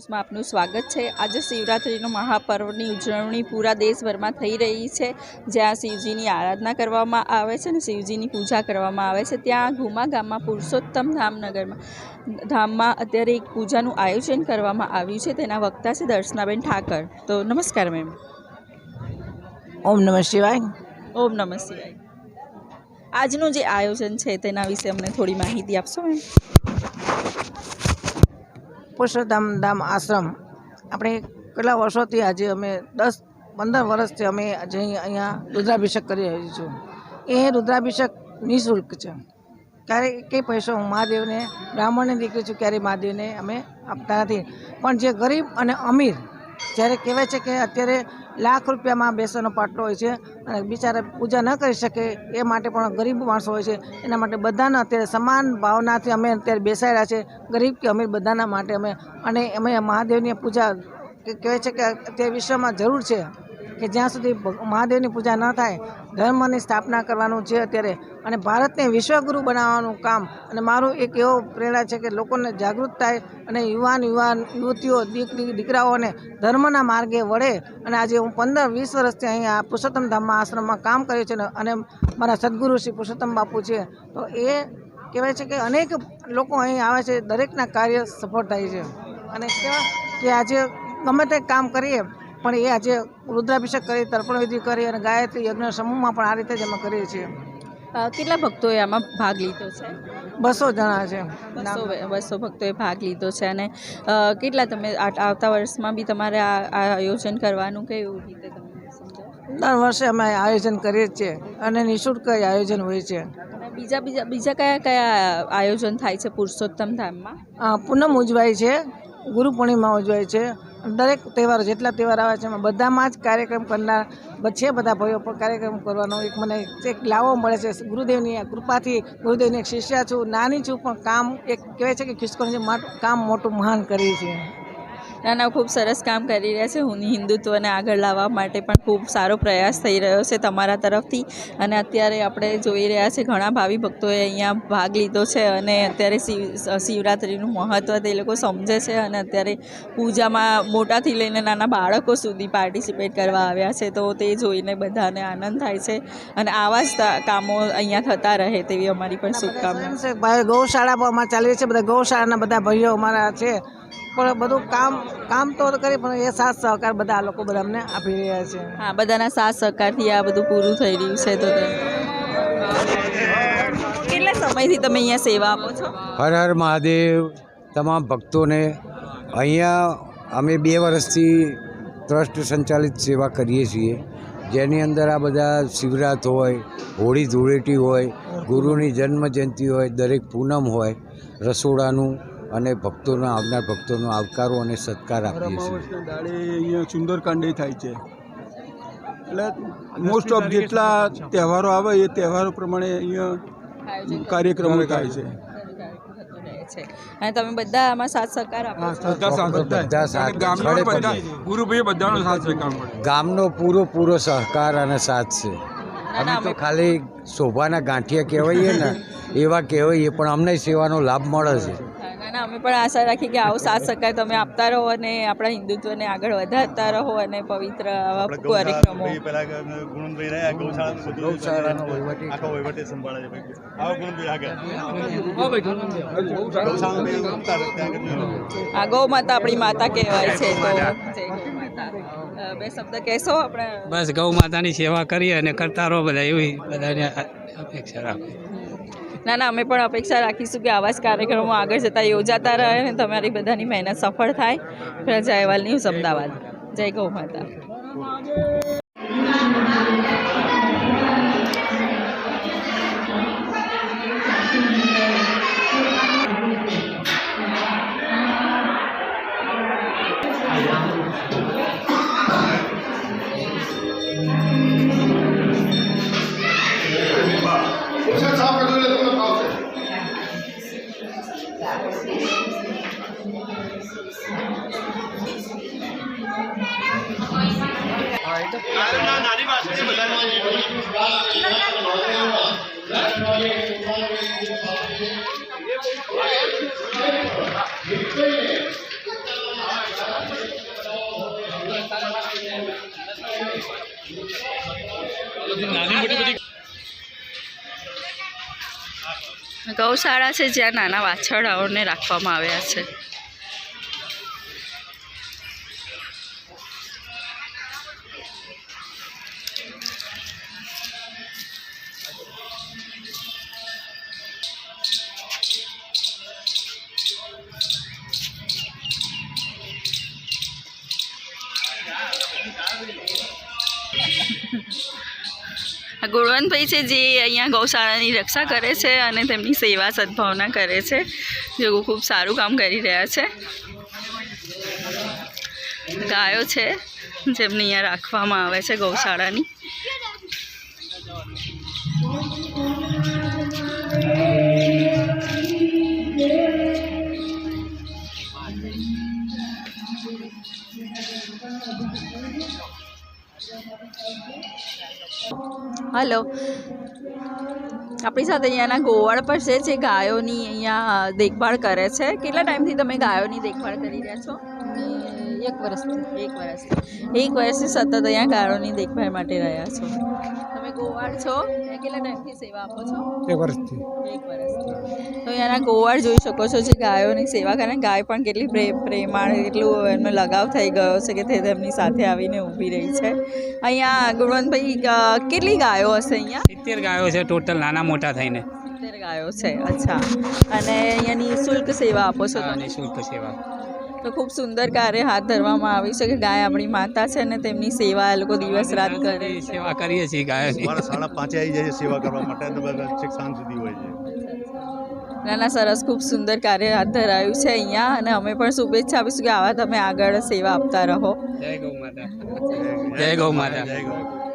ન્યૂઝમાં આપનું સ્વાગત છે. આજે શિવરાત્રિનું મહાપર્વની ઉજવણી પૂરા દેશભરમાં થઈ રહી છે. જ્યાં શિવજીની આરાધના કરવામાં આવે છે અને શિવજીની પૂજા કરવામાં આવે છે. ત્યાં ઘુમા ગામમાં પુરુષોત્તમ ધામનગરમાં ધામમાં અત્યારે એક પૂજાનું આયોજન કરવામાં આવ્યું છે. તેના વક્તા છે દર્શનાબેન ઠાકર. તો નમસ્કાર મેમ. ઓમ નમઃ શિવાય. ઓમ નમઃ શિવાય. આજનું જે આયોજન છે તેના વિશે અમને થોડી માહિતી આપશો મેમ? પુરુષોત્તમ ધામ આશ્રમ. આપણે કેટલા વર્ષોથી આજે અમે દસ, પંદર વર્ષથી અમે આજે અહીંયા રુદ્રાભિષેક કરી રહી છું એ રુદ્રાભિષેક નિઃશુલ્ક છે. ક્યારે કે પૈસો હું મહાદેવને, બ્રાહ્મણને દીકરી છું ક્યારેય મહાદેવને અમે આપતા નથી. પણ જે ગરીબ અને અમીર, જ્યારે કહેવાય છે કે અત્યારે લાખ રૂપિયામાં બેસવાનો પાટલો હોય છે અને બિચારા પૂજા ન કરી શકે એ માટે પણ ગરીબ માણસો હોય છે. એના માટે બધાને અત્યારે સમાન ભાવનાથી અમે અત્યારે બેસાડ્યા છે. ગરીબ કે અમીર બધાના માટે અમે અને અમે મહાદેવની પૂજા કે કહેવાય છે કે અત્યારે વિશ્વમાં જરૂર છે. કે જ્યાં સુધી મહાદેવની પૂજા ન થાય, ધર્મની સ્થાપના કરવાનું છે અત્યારે અને ભારતને વિશ્વગુરુ બનાવવાનું કામ. અને મારું એક એવો પ્રેરણા છે કે લોકોને જાગૃત થાય અને યુવાન યુવાન, યુવતીઓ, દીકરી, દીકરાઓને ધર્મના માર્ગે વળે. અને આજે હું પંદર, વીસ વર્ષથી અહીંયા પુરુષોત્તમ ધામમાં આશ્રમમાં કામ કર્યું છે અને મારા સદગુરુ શ્રી પુરુષોત્તમ બાપુ છે. તો એ કહેવાય છે કે અનેક લોકો અહીં આવે છે, દરેકના કાર્ય સફળ થાય છે. અને કેવા કે આજે ગમે તે કામ કરીએ પણ એ આજે રુદ્રાભિષેક કરી તર્પણ વિધિ કરી અને ગાયત્રી યજ્ઞ સમૂહમાં પણ આ રીતે જ અમે કરીએ છીએ. કેટલા ભક્તોએ આમાં ભાગ લીધો છે? બસો જણા છે. બસો ભક્તોએ ભાગ લીધો છે અને કેટલા તમે આવતા વર્ષમાં બી તમારે આ આયોજન કરવાનું કેવું રીતે દર વર્ષે અમે આયોજન કરીએ છીએ અને નિઃશુલ્ક આયોજન હોય છે. બીજા બીજા બીજા કયા કયા આયોજન થાય છે પુરુષોત્તમ ધામમાં? પૂનમ ઉજવાય છે ગુરુ પૂર્ણિમા ઉજવાય છે દરેક તહેવારો, જેટલા તહેવાર આવે છે, એમાં બધામાં જ કાર્યક્રમ કરનાર છે બધા ભાઈઓ, પણ કાર્યક્રમ કરવાનો એક મને એક લાવો મળે છે. ગુરુદેવની કૃપાથી ગુરુદેવની એક શિષ્યા છું, નાની છું, પણ કામ એક કહેવાય છે કે ખિસકોની કામ મોટું મહાન કરી છે ના ના ખૂબ સરસ કામ કરી રહ્યા છે. હું હિન્દુત્વને આગળ લાવવા માટે પણ ખૂબ સારો પ્રયાસ થઈ રહ્યો છે તમારા તરફથી. અને અત્યારે આપણે જોઈ રહ્યા છે ઘણા ભાવિ ભક્તોએ અહીંયા ભાગ લીધો છે અને અત્યારે શિવ શિવરાત્રિનું મહત્ત્વ તે લોકો સમજે છે અને અત્યારે પૂજામાં મોટાથી લઈને નાના બાળકો સુધી પાર્ટિસિપેટ કરવા આવ્યા છે. તો તે જોઈને બધાને આનંદ થાય છે અને આવા જ કામો અહીંયા થતા રહે તેવી અમારી પણ શુભકામના. છે ગૌશાળા પણ અમારે ચાલી રહી છે. બધા ગૌશાળાના બધા ભાઈઓ અમારા છે. પણ બધું કામ કામ તો કરી પણ એ સાથ સહકાર બધા આ લોકો બધા અમને આપી રહ્યા છે. હા બધાના સાથ સહકારથી આ બધું પૂરું થઈ રહ્યું છે તો કેટલા સમયથી તમે અહીંયા સેવા આપો છો? હર હર મહાદેવ તમામ ભક્તોને અહીંયા અમે બે વર્ષથી ટ્રસ્ટ સંચાલિત સેવા કરીએ છીએ. જેની અંદર આ બધા શિવરાત હોય હોળી ધૂળેટી હોય ગુરુની જન્મ જયંતિ હોય દરેક પૂનમ હોય રસોડાનું અને ભક્તોના આવનાર ભક્તોનો આવકારો અને સત્કાર આપીએ છીએ. દાડે અહીંયા સુંદરકાંડે થાય છે. એટલે મોસ્ટ ઓફ જેટલા તહેવારો આવે એ તહેવારો પ્રમાણે અહીંયા કાર્યક્રમો થાય છે. છે. અને તમે બધા આમાં સાથ સહકાર આપો બધા સાથ બધા સાથ ગામના. ગુરુભાઈ બધાનો સાથ પૂરો પૂરો સહકાર અને સાથ છે. અમે તો ખાલી શોભાના ગાંઠિયા કહેવાઈએ ને એવા કહેવાઈએ પણ અમને સેવાનો લાભ મળે છે. અમે પણ આશા રાખીએ કે આવો સાથ સહકાર તમે આપતા રહો અને આપણા હિન્દુત્વને આગળ વધારતા રહો અને પવિત્ર આવા કાર્યક્રમો આ ગૌ માતા આપણી માતા કહેવાય છે તો બે શબ્દ કહેશો આપણે? બસ ગૌ માતાની સેવા કરીએ અને કરતા રહો બધા એવી બધાને અપેક્ષા રાખો. ના ના, અમે પણ અપેક્ષા રાખીશું કે આવા જ કાર્યક્રમો આગળ જતા યોજાતા રહે અને તમારી બધાની મહેનત સફળ થાય. પ્રજા અહેવાલ ન્યૂઝ અમદાવાદ. જય ગૌ માતા. ગૌશાળા છે જ્યાં નાના વાછરડાઓને રાખવામાં આવ્યા છે. ગુણવંતભાઈ છે જે અહીંયા ગૌશાળાની રક્ષા કરે છે અને તેમની સેવા સદભાવના કરે છે. જેઓ ખૂબ સારું કામ કરી રહ્યા છે. ગાયો છે જેમને અહીંયા રાખવામાં આવે છે ગૌશાળાની. હલો. આપણી સાથે અહીંયાના ગોવાળ પર છે જે ગાયોની અહીંયા દેખભાળ કરે છે. કેટલા ટાઈમથી તમે ગાયોની દેખભાળ કરી રહ્યા છો? એક વર્ષથી. એક વર્ષથી. એક વર્ષથી સતત અહીંયા ગાયોની દેખભાળ માટે રહ્યા છો. ગોવાળ છો? કેટલા ટાઈમથી સેવા આપો છો? એક વર્ષથી. એક વર્ષથી. તો અહીંયાના ગોવાળ જોઈ શકો છો જે ગાયોની સેવા કરે. ગાય પણ કેટલી પ્રેમ પ્રેમાળ એટલું એમનો લગાવ થઈ ગયો છે કે તે તેમની સાથે આવીને ઊભી રહી છે. અહીંયા ગુણવંતભાઈ કેટલી ગાયો હશે અહીંયા? સિત્તેર ગાયો છે ટોટલ નાના મોટા થઈને. સિત્તેર ગાયો છે અચ્છા. અને અહીંયા નિઃશુલ્ક સેવા આપો છો નિઃશુલ્ક સેવા. તો ખૂબ સુંદર કાર્ય હાથ ધરવામાં આવ્યું છે કે ગાય આપણી માતા છે અને તેમની સેવા એ લોકો દિવસ રાત કરે સેવા કરીએ છીએ ગાય સાડા પાંચે આવી જાય સેવા કરવા માટે સાંજ સુધી હોય છે. ના ના સરસ ખૂબ સુંદર કાર્ય હાથ ધરાયું છે અહીંયા અને અમે પણ શુભેચ્છા આપીશું કે આવા તમે આગળ સેવા આપતા રહો. જય ગૌ માતા. જય ગૌ માતા. જય ગૌ.